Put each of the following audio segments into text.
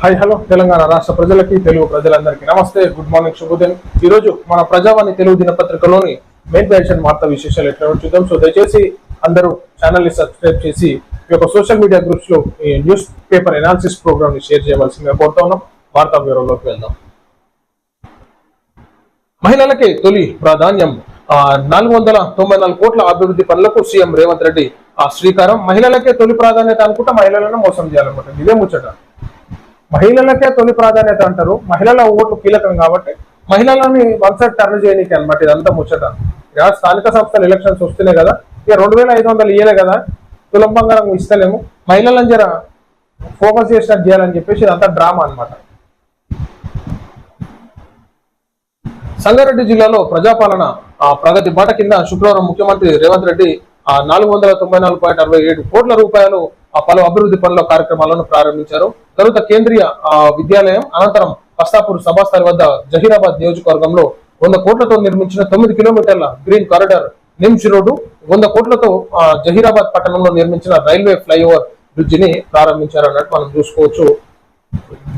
Hi hello Telangana రాష్ట్ర ప్రజలకి తెలుగు ప్రజలందరికీ నమస్తే గుడ్ మార్నింగ్ శుభోదయం. ఈ రోజు మన ప్రజావాణి తెలుగు దినపత్రికలోని మెయిన్ పెన్షన్ వార్తా విశేషాలు ఎట్లా చూద్దాం. సో దయచేసి అందరూ ఛానల్ని సబ్స్క్రైబ్ చేసి ఈ యొక్క సోషల్ మీడియా గ్రూప్స్లో ఈ న్యూస్ పేపర్ ఎనాలిసిస్ ప్రోగ్రామ్ని షేర్ చేయవలసిందిగా కోరుతా ఉన్నాం. వార్తా బ్యూరోలోకి వెళ్దాం. మహిళలకే తొలి ప్రాధాన్యం నాలుగు వందల తొంభై నాలుగు కోట్ల అభివృద్ధి పనులకు సీఎం రేవంత్ రెడ్డి ఆ శ్రీకారం. మహిళలకే తొలి ప్రాధాన్యత అనుకుంటా మహిళలను మోసం చేయాలన్నమాట. ఇదే ముచ్చట. మహిళలకే తొలి ప్రాధాన్యత అంటారు. మహిళల ఓట్లు కీలకం కాబట్టి మహిళలని వన్ సైడ్ టర్న్ చేయనీకి అనమాట ఇదంతా ముచ్చట. ఇక స్థానిక సంస్థల ఎలక్షన్స్ వస్తున్నాయి కదా. ఇక రెండు వేల ఐదు వందలు ఇయ్యలే కదా. తులం బంగారం ఇస్తలేము. మహిళలను జర ఫోకస్ చేసినట్టు చేయాలని చెప్పేసి ఇదంతా డ్రామా అన్నమాట. సంగారెడ్డి జిల్లాలో ప్రజాపాలన ఆ, ప్రగతి బాట కింద శుక్రవారం ముఖ్యమంత్రి రేవంత్ రెడ్డి ఆ నాలుగు వందల తొంభై నాలుగు పాయింట్ అరవై ఏడు కోట్ల రూపాయలు పలు అభివృద్ధి పనుల కార్యక్రమాలను ప్రారంభించారు. తరువాత కేంద్రీయ విద్యాలయం అనంతరం పస్తాపూర్ సభాస్థలి వద్ద జహీరాబాద్ నియోజకవర్గంలో వంద కోట్లతో నిర్మించిన తొమ్మిది కిలోమీటర్ల గ్రీన్ కారిడార్ నిమ్స్ రోడ్డు వంద కోట్లతో జహీరాబాద్ పట్టణంలో నిర్మించిన రైల్వే ఫ్లైఓవర్ బ్రిడ్జిని ప్రారంభించారు అన్నట్టు మనం చూసుకోవచ్చు.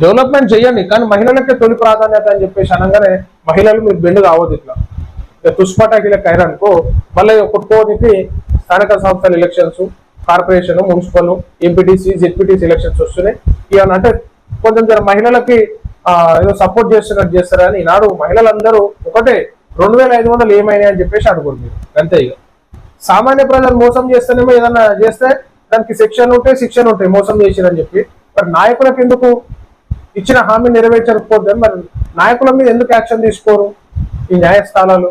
డెవలప్మెంట్ చేయండి కానీ మహిళలకే తొలి ప్రాధాన్యత అని చెప్పేసి అనగానే మహిళలు మీరు బెండు కావద్దు ఇట్లా. ఇక తుష్పాటాకిల కైరనుకో మళ్ళీ కొట్టుకోనికి స్థానిక సంస్థల elections corporation municipal MPTC ZPTC elections వస్తున్నాయి. ఇవన్నీ అంటే కొంచెం జర మహిళలకి ఏదో సపోర్ట్ చేస్తున్నట్టు చేస్తారని ఈనాడు మహిళలందరూ ఒకటే రెండు వేల ఐదు వందలు ఏమైనాయి అని చెప్పేసి అనుకోండి మీరు. అంతే ఇక. సామాన్య ప్రజలు మోసం చేస్తేనేమో ఏదన్నా చేస్తే దానికి శిక్షణ ఉంటాయి శిక్షణ ఉంటాయి మోసం చేసిరని చెప్పి. మరి నాయకులకు ఎందుకు ఇచ్చిన హామీ నెరవేర్చకపోతే మరి నాయకుల మీద ఎందుకు యాక్షన్ తీసుకోరు ఈ న్యాయస్థానాలు?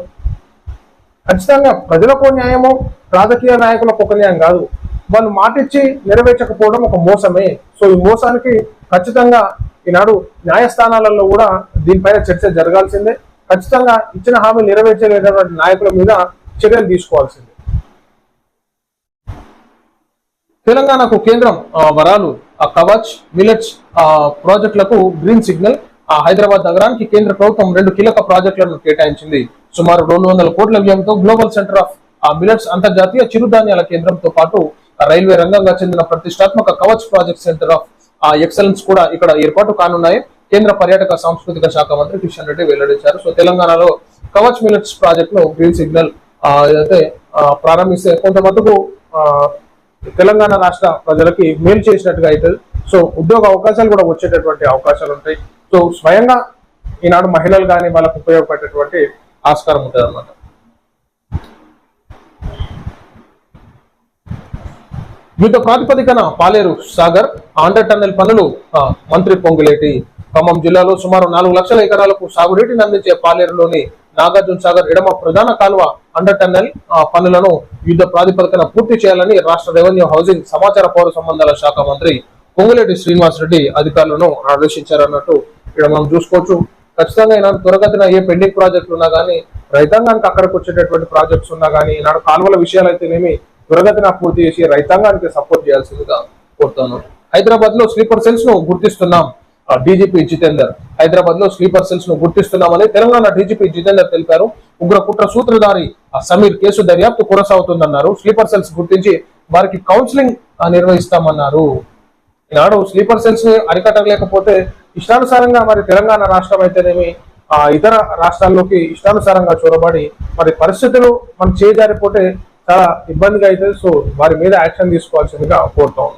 ఖచ్చితంగా ప్రజలకు న్యాయము రాజకీయ నాయకులకు ఒక న్యాయం కాదు. వాళ్ళు మాటిచ్చి నెరవేర్చకపోవడం ఒక మోసమే. సో ఈ మోసానికి ఖచ్చితంగా ఈనాడు న్యాయస్థానాలలో కూడా దీనిపైన చర్చ జరగాల్సిందే. ఖచ్చితంగా ఇచ్చిన హామీ నెరవేర్చలేనటువంటి నాయకుల మీద చర్యలు తీసుకోవాల్సిందే. తెలంగాణకు కేంద్రం వరాలు ఆ కవచ్ మిలెట్స్ ప్రాజెక్టులకు గ్రీన్ సిగ్నల్ ఆ, హైదరాబాద్ నగరానికి కేంద్ర ప్రభుత్వం రెండు కీలక ప్రాజెక్టులను కేటాయించింది. సుమారు రెండు వందల కోట్ల వ్యయంతో global centre of uh, millets అంతర్జాతీయ చిరుధాన్యాల కేంద్రంతో పాటు రైల్వే రంగంగా చెందిన ప్రతిష్టాత్మక Kavach project centre of excellence కూడా ఇక్కడ ఏర్పాటు కానున్నాయి. కేంద్ర పర్యాటక సాంస్కృతిక శాఖ మంత్రి కిషన్ రెడ్డి వెల్లడించారు. సో తెలంగాణలో కవచ్ మిలెట్స్ ప్రాజెక్ట్ను గ్రీన్ సిగ్నల్ అయితే ప్రారంభిస్తే కొంత మటుకు తెలంగాణ రాష్ట్ర ప్రజలకి మేలు చేసినట్టుగా అవుతుంది. సో ఉద్యోగ అవకాశాలు కూడా వచ్చేటటువంటి అవకాశాలు ఉంటాయి. సో స్వయంగా ఈనాడు మహిళలు కానీ వాళ్ళకు ఉపయోగపడేటువంటి ఆస్కారం ఉంటుంది అన్నమాట యుద్ధ ప్రాతిపదికన పాలేరు సాగర్ ఆండర్ టన్నెల్ పనులు మంత్రి పొంగులేటి. ఖమ్మం జిల్లాలో సుమారు నాలుగు లక్షల ఎకరాలకు సాగునీటిని అందించే పాలేరులోని నాగార్జున సాగర్ ఎడమ ప్రధాన కాలువ అండర్ టన్నెల్ ఆ, పనులను యుద్ధ ప్రాతిపదికన పూర్తి చేయాలని రాష్ట్ర రెవెన్యూ హౌసింగ్ సమాచార పౌర సంబంధాల శాఖ మంత్రి పొంగులేటి శ్రీనివాస్ రెడ్డి అధికారులను ఆదేశించారన్నట్టు ఇక్కడ మనం చూసుకోవచ్చు. ఖచ్చితంగా ఈనాడు త్వరగతిన ఏ పెండింగ్ ప్రాజెక్టులు ఉన్నా కానీ రైతాంగానికి అక్కడికి వచ్చేటటువంటి ప్రాజెక్ట్స్ ఉన్నా కానీ ఈనాడు కాలువల విషయాలు అయితేనేమి త్వరగతిన పూర్తి చేసి రైతాంగానికి సపోర్ట్ చేయాల్సిందిగా కోరుతాను హైదరాబాద్లో స్లీపర్ సెల్స్ను గుర్తిస్తున్నాం డీజీపీ జితేందర్. హైదరాబాద్లో స్లీపర్ సెల్స్ను గుర్తిస్తున్నామని తెలంగాణ డీజీపీ జితేందర్ తెలిపారు. ఉగ్ర కుట్ర సూత్రధారి ఆ సమీర్ కేసు దర్యాప్తు కొనసాగుతుందన్నారు. స్లీపర్ సెల్స్ గుర్తించి వారికి కౌన్సిలింగ్ నిర్వహిస్తామన్నారు. ఈనాడు స్లీపర్ సెల్స్ని అరికట్టలేకపోతే ఇష్టానుసారంగా మరి తెలంగాణ రాష్ట్రం అయితేనేమి ఆ ఇతర రాష్ట్రాల్లోకి ఇష్టానుసారంగా చూరబడి మరి పరిస్థితులు మనం చేజారిపోతే చాలా ఇబ్బందిగా అవుతుంది సో వారి మీద యాక్షన్ తీసుకోవాల్సిందిగా కోరుతాం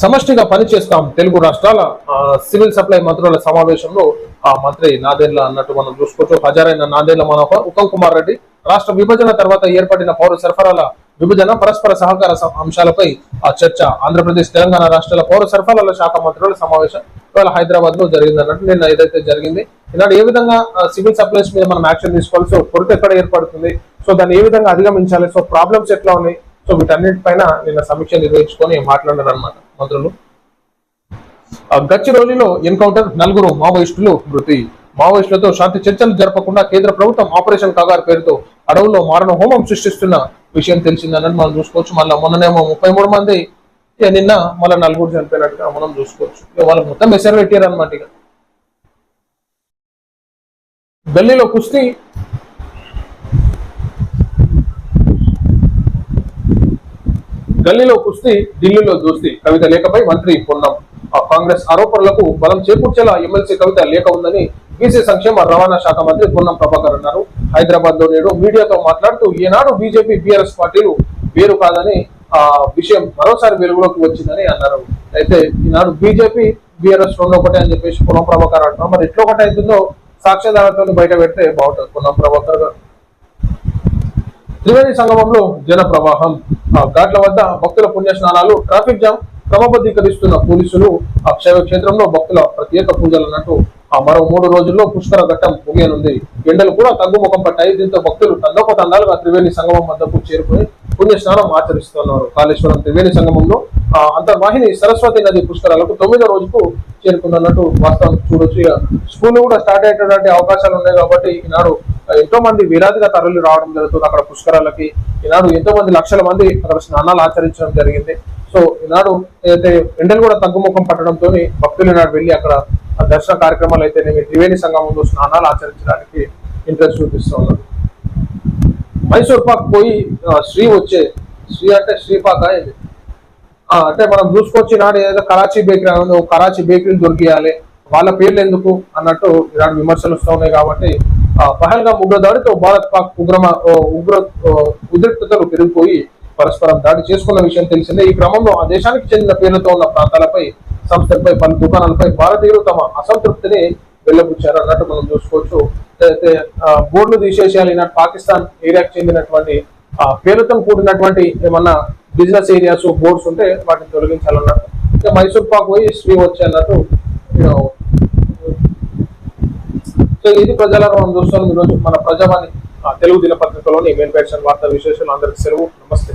సమష్టిగా పనిచేస్తాం తెలుగు రాష్ట్రాల సివిల్ సప్లై మంత్రుల సమావేశంలో ఆ మంత్రి నాదేళ్ళ అన్నట్టు మనం చూసుకోవచ్చు. హాజరైన నాదేళ్ళ మనోహర్ ఉత్తమ్ కుమార్ రెడ్డి రాష్ట్ర విభజన తర్వాత ఏర్పడిన పౌర సరఫరాల విభజన పరస్పర సహకార అంశాలపై ఆ చర్చ. ఆంధ్రప్రదేశ్ తెలంగాణ రాష్ట్రాల పౌర సరఫరాల శాఖ మంత్రుల సమావేశం ఇవాళ హైదరాబాద్లో జరిగింది అన్నట్టు నిన్న ఏదైతే జరిగింది ఈనాడు ఏ విధంగా సివిల్ సప్లైస్ మీద మనం యాక్షన్ తీసుకోవాలి? సో కొరత ఎక్కడ ఏర్పడుతుంది? సో దాన్ని ఏ విధంగా అధిగమించాలి? సో ప్రాబ్లమ్స్ ఎట్లా ఉన్నాయి? సో వీటన్నిటిపైన నిన్న సమీక్ష నిర్వహించుకొని మాట్లాడారు అనమాట మంత్రులు. ఆ, గచ్చిరోలిలో ఎన్కౌంటర్ నలుగురు మావోయిస్టులు మృతి. మావోయిస్టులతో శాంతి చర్చలు జరపకుండా కేంద్ర ప్రభుత్వం ఆపరేషన్ కాగారు పేరుతో అడవుల్లో మారణ హోమం సృష్టిస్తున్న విషయం తెలిసిందని మనం చూసుకోవచ్చు. మళ్ళీ మొన్ననేమో ముప్పై మూడు మంది ఇక నిన్న మళ్ళీ నలుగురు చనిపోయినట్టుగా మనం చూసుకోవచ్చు. ఇక మొత్తం మెసేజ్ పెట్టారు అనమాట ఇక. ఢిల్లీలో కుస్తీ. గల్లీలో కుస్తీ ఢిల్లీలో దోస్తీ. కవిత లేఖపై మంత్రి పొన్నం. ఆ కాంగ్రెస్ ఆరోపణలకు బలం చేకూర్చేలా ఎమ్మెల్సీ కవిత లేఖ ఉందని బీసీ సంక్షేమ రవాణా శాఖ మంత్రి పొన్నం ప్రభాకర్ అన్నారు. హైదరాబాద్లో నేడు మీడియాతో మాట్లాడుతూ ఈనాడు బీజేపీ బీఆర్ఎస్ పార్టీలు వేరు కాదని ఆ విషయం మరోసారి వెలుగులోకి వచ్చిందని అన్నారు. అయితే ఈనాడు బీజేపీ బీఆర్ఎస్ రెండు ఒకటే అని చెప్పేసి పొన్నం ప్రభాకర్ అంటున్నారు. మరి ఎట్లా ఒకటి అవుతుందో సాక్ష్యాధారాలతో బయట పెడితే బాగుంటుంది. పొన్నం ప్రభాకర్ గారు. త్రివేణి సంగమంలో జన ప్రవాహం. ఆ ఘాట్ల వద్ద భక్తుల పుణ్యస్నానాలు ట్రాఫిక్ జామ్ క్రమబద్ధీకరిస్తున్న పోలీసులు ఆ క్షేమ క్షేత్రంలో భక్తుల ప్రత్యేక పూజలు అన్నట్టు ఆ మరో మూడు రోజుల్లో పుష్కర ఘట్టం ముగియనుంది. ఎండలు కూడా తగ్గుముఖం పట్టాయి. దీంతో భక్తులు తండోపతండాలుగా త్రివేణి సంగమం వద్దకు చేరుకుని పుణ్య స్నానం ఆచరిస్తున్నారు కాళేశ్వరం త్రివేణి సంగమంలో. అంతర్వాహిని సరస్వతి నది పుష్కరాలకు తొమ్మిదో రోజుకు చేరుకున్నట్టు వాస్తవం చూడొచ్చు. ఇక స్కూల్ కూడా స్టార్ట్ అయ్యేటటువంటి అవకాశాలు ఉన్నాయి కాబట్టి ఈనాడు ఎంతో మంది వేలాదిగా తరలి రావడం జరుగుతుంది అక్కడ పుష్కరాలకి. ఈనాడు ఎంతో మంది లక్షల మంది అక్కడ స్నానాలు ఆచరించడం జరిగింది. సో ఈనాడు ఏదైతే ఎండలు కూడా తగ్గుముఖం పట్టడంతో భక్తులు ఈనాడు వెళ్ళి అక్కడ దర్శన కార్యక్రమాలు అయితేనేమి త్రివేణి సంగమంలో స్నానాలు ఆచరించడానికి ఇంట్రెస్ట్ చూపిస్తూ ఉన్నారు. మైసూర్ పాక్ పోయి శ్రీ వచ్చే శ్రీ అంటే శ్రీపాక ఇది. అంటే మనం చూసుకోవచ్చు ఈనాడు ఏదో కరాచీ బేకరీ ఉంది, కరాచీ బేకరీని దొరికియాలి. వాళ్ళ పేర్లు ఎందుకు అన్నట్టు ఇలాంటి విమర్శలు వస్తూ ఉన్నాయి కాబట్టి పహల్గా ఉగ్ర దాడితో భారత్ పాక్ ఉగ్రమ ఉగ్ర ఉద్రిక్తతలు పెరిగిపోయి పరస్పరం దాడి చేసుకున్న విషయం తెలిసిందే. ఈ క్రమంలో ఆ దేశానికి చెందిన పేర్లతో ఉన్న ప్రాంతాలపై సంస్థలపై పలు దుకాణాలపై భారతీయులు తమ అసంతృప్తిని వెళ్ళబుచ్చారు అన్నట్టు మనం చూసుకోవచ్చు. బోర్డులు తీసేసేయాలి ఈనాడు పాకిస్తాన్ ఏరియాకి చెందినటువంటి ఆ పేరుతో కూడినటువంటి ఏమన్నా బిజినెస్ ఏరియాస్ బోర్డ్స్ ఉంటే వాటిని తొలగించాలన్నట్టు ఇంకా మైసూర్ పాక్ పోయి శ్రీ వచ్చి అన్నట్టు సో ఇది ప్రజలను మనం చూస్తున్నాం. ఈరోజు మన ప్రజావాణి తెలుగు దినపత్రికలోని మెయిన్ వార్తా విశేషాలు అందరికి సెలవు నమస్తే.